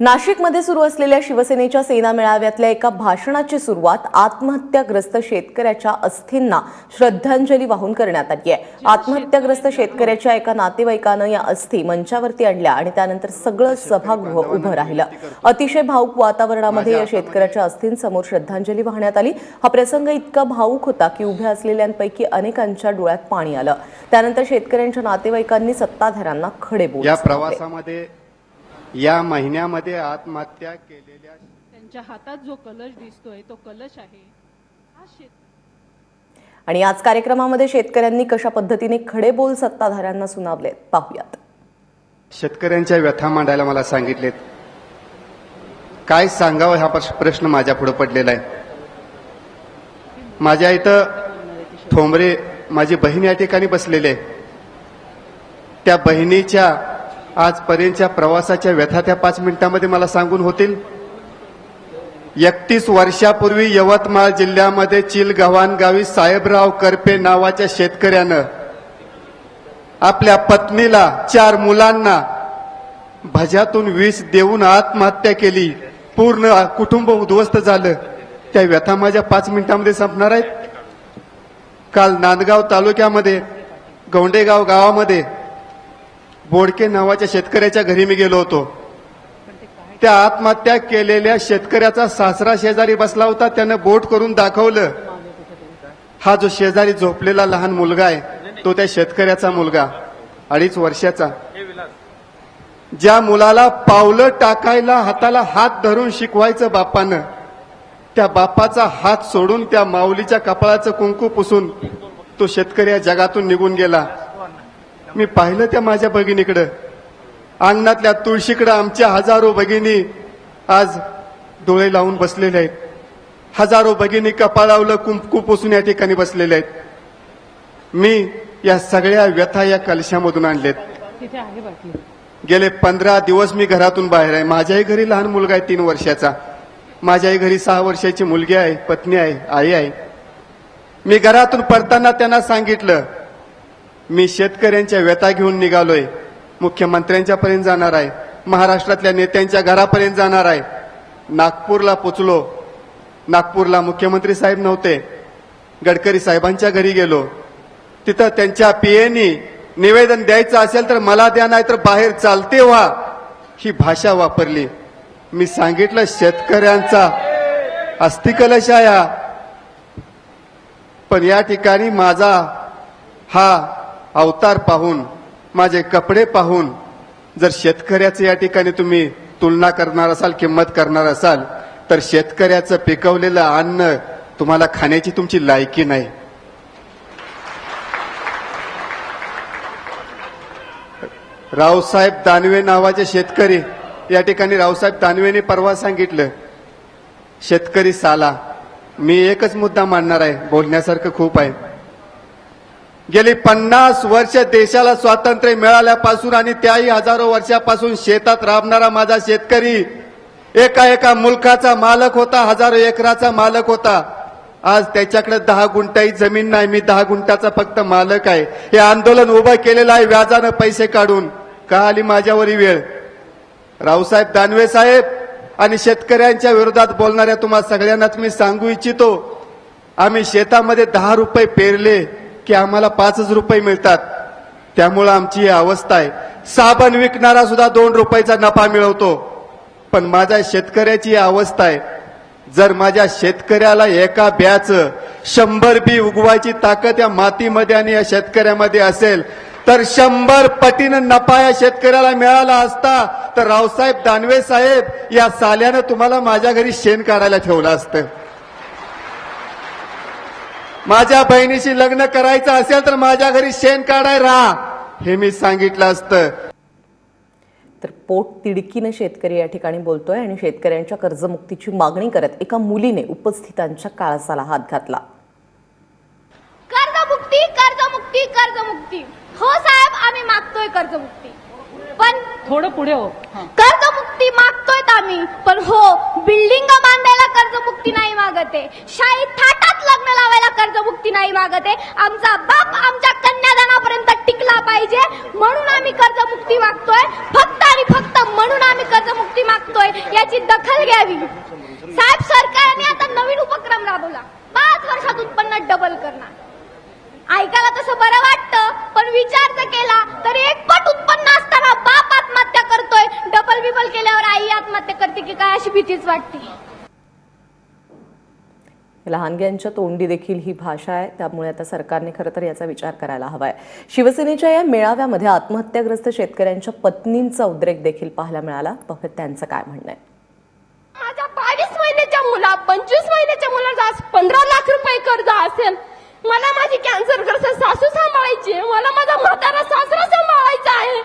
नाशिकमध्ये सुरू असलेल्या शिवसेनेच्या सेना मेळाव्यातल्या एका भाषणाची सुरुवात आत्महत्याग्रस्त शेतकऱ्याच्या अस्थींना श्रद्धांजली वाहून करण्यात आली आहे. आत्महत्याग्रस्त शेतकऱ्याच्या एका नातेवाईकानं या अस्थी मंचावरती आणल्या आणि त्यानंतर सगळं सभागृह उभं राहिलं. अतिशय भाऊक वातावरणामध्ये या शेतकऱ्याच्या अस्थींसमोर श्रद्धांजली वाहण्यात आली. हा प्रसंग इतका भाऊक होता की उभ्या असलेल्यांपैकी अनेकांच्या डोळ्यात पाणी आलं. त्यानंतर शेतकऱ्यांच्या नातेवाईकांनी सत्ताधाऱ्यांना खडे बोल. प्रवासामध्ये या महिन्यामध्ये आत्महत्या केलेल्या त्यांच्या हातात जो कलश दिसतोय तो कलश आहे. हा शेत आणि याच कार्यक्रमामध्ये शेतकऱ्यांनी कशा पद्धतीने खडे बोल सत्ताधाऱ्यांना सुनावले पाहुयात. शेतकऱ्यांच्या व्यथा मांडायला मला सांगितलेत. काय सांगावं हा प्रश- प्रश्न माझ्या पुढे पडलेला आहे. माझ्या इथं ठोंबरे माझी बहीण या ठिकाणी बसलेली आहे. त्या बहिणीच्या आजपर्यंतच्या प्रवासाच्या व्यथा त्या पाच मिनिटांमध्ये मला सांगून होतील. एकतीस वर्षापूर्वी यवतमाळ जिल्ह्यामध्ये चिलगव्हाण गावी साहेबराव करपे नावाच्या शेतकऱ्यानं आपल्या पत्नीला चार मुलांना भज्यातून विष देऊन आत्महत्या केली. पूर्ण कुटुंब उद्ध्वस्त झालं. त्या व्यथा माझ्या पाच मिनिटांमध्ये संपणार आहेत. काल नांदगाव तालुक्यामध्ये गौंडेगाव गावामध्ये बोडके नावाच्या शेतकऱ्याच्या घरी मी गेलो होतो. त्या आत्महत्या केलेल्या शेतकऱ्याचा सासरा शेजारी बसला होता त्यानं बोट करून दाखवलं. हा जो शेजारी झोपलेला लहान मुलगा आहे तो त्या शेतकऱ्याचा मुलगा अडीच वर्षाचा. ज्या मुलाला पावलं टाकायला हाताला हात धरून शिकवायचं बापानं त्या बापाचा हात सोडून त्या माऊलीच्या कपाळाचं कुंकू पुसून तो शेतकरी या जगातून निघून गेला. मी पाहिलं त्या माझ्या भगिनीकडं. अंगणातल्या तुळशीकडं आमच्या हजारो भगिनी आज डोळे लावून बसलेले आहेत. हजारो भगिनी कपाळावलं कुंकू पुसून या ठिकाणी बसलेले आहेत. मी या सगळ्या व्यथा या कलशामधून आणलेत. गेले पंधरा दिवस मी घरातून बाहेर आहे. माझ्याही घरी लहान मुलगा आहे तीन वर्षाचा. माझ्याही घरी सहा वर्षाची मुलगी आहे पत्नी आहे आई आहे. मी घरातून परताना त्यांना सांगितलं मी शेतकऱ्यांच्या व्यथा घेऊन निघालोय. मुख्यमंत्र्यांच्या पर्यंत जाणार आहे. महाराष्ट्रातल्या नेत्यांच्या घरापर्यंत जाणार आहे. नागपूरला पोचलो. नागपूरला मुख्यमंत्री साहेब नव्हते. गडकरी साहेबांच्या घरी गेलो. तिथं त्यांच्या पीएनी निवेदन द्यायचं असेल तर मला द्या नाही तर बाहेर चालते व्हा ही भाषा वापरली. मी सांगितलं शेतकऱ्यांचा अस्थिकलश आहे पण या ठिकाणी माझा हा अवतार पाहून माझे कपडे पाहून जर शेतकऱ्याचं या ठिकाणी तुम्ही तुलना करणार असाल किंमत करणार असाल तर शेतकऱ्याचं पिकवलेलं अन्न तुम्हाला खाण्याची तुमची लायकी नाही. रावसाहेब दानवे नावाचे शेतकरी या ठिकाणी रावसाहेब दानवेने परवा सांगितलं शेतकरी साला मी एकच मुद्दा मांडणार आहे बोलण्यासारखं खूप आहे. गेली पन्नास वर्ष देशाला स्वातंत्र्य मिळाल्यापासून आणि त्याही हजारो वर्षापासून शेतात राबणारा माझा शेतकरी एका एका मुलकाचा मालक होता हजारो एकराचा मालक होता. आज त्याच्याकडे दहा गुंठाही जमीन नाही मी दहा गुंठाचा फक्त मालक आहे. हे आंदोलन उभं केलेलं आहे व्याजानं पैसे काढून. का आली माझ्यावर वेळ? रावसाहेब दानवे साहेब आणि शेतकऱ्यांच्या विरोधात बोलणाऱ्या तुम्हाला सगळ्यांनाच मी सांगू इच्छितो. आम्ही शेतामध्ये दहा रुपये पेरले. की आम्हाला पाचच रुपये मिळतात. त्यामुळं आमची ही अवस्था आहे. साबण विकणारा सुद्धा दोन रुपयाचा नफा मिळवतो. पण माझ्या शेतकऱ्याची ही अवस्था आहे. जर माझ्या शेतकऱ्याला एका ब्याचं शंभर बी उगवायची ताकद या मातीमध्ये आणि या शेतकऱ्यामध्ये असेल तर शंभर पटीनं नफा या शेतकऱ्याला मिळाला असता तर रावसाहेब दानवे साहेब या साल्यानं तुम्हाला माझ्या घरी शेण काढायला ठेवलं असतं. माझ्या बहिणीशी लग्न करायचं असेल तर माझ्या घरी शेण काढाय राहा. हे मी सांगितलं असतं. तर पोट तिडकीनं शेतकरी या ठिकाणी बोलतोय आणि शेतकऱ्यांच्या कर्जमुक्तीची मागणी करत एका मुलीने उपस्थितांच्या काळसाला हात घातला. कर्जमुक्ती कर्जमुक्ती कर्जमुक्ती. हो साहेब आम्ही मागतोय कर्जमुक्ती. पण थोडं पुढे हो. कर्जमुक्ती मागतोय आम्ही. पण हो बिल्डिंग बांधायला कर्जमुक्ती नाही मागते शाही थाटात लग्न लावायला कर्जमुक्ती नाही मागते आमचा बाप आमच्या कन्यादानापर्यंत टिकला पाहिजे. म्हणून आम्ही कर्जमुक्ती मागतोय. फक्त आणि फक्त म्हणून आम्ही कर्जमुक्ती मागतोय याची दखल घ्यावी. साहेब सरकारने आता नवीन उपक्रम राबवला. पाच वर्षात उत्पन्न डबल करणार. ऐकायला तसं बरं वाटतं पण विचार जर केला तर एकपट उत्पन्न असताना बाप आत्महत्या करतोय. डबल बिबल केल्यावर आई आत्महत्या करते की काय अशी भीतीच वाटते. लहानग्यांच्या तोंडी देखील ही भाषा आहे. त्यामुळे आता सरकारने खरं तर याचा विचार करायला हवा आहे शिवसेनेच्या या मेळाव्यामध्ये आत्महत्याग्रस्त शेतकऱ्यांच्या पत्नींचा उद्रेक देखील पाहायला मिळाला. बघत त्यांचं काय म्हणणं आहे? माझ्या बावीस महिन्याच्या मुला पंचवीस महिन्याच्या मुलाला पंधरा लाख रुपये कर्ज असेल. मला माझी कॅन्सरग्रस्त सासू सांभाळायची मला माझा म्हातारा सासरा सांभाळायचा आहे.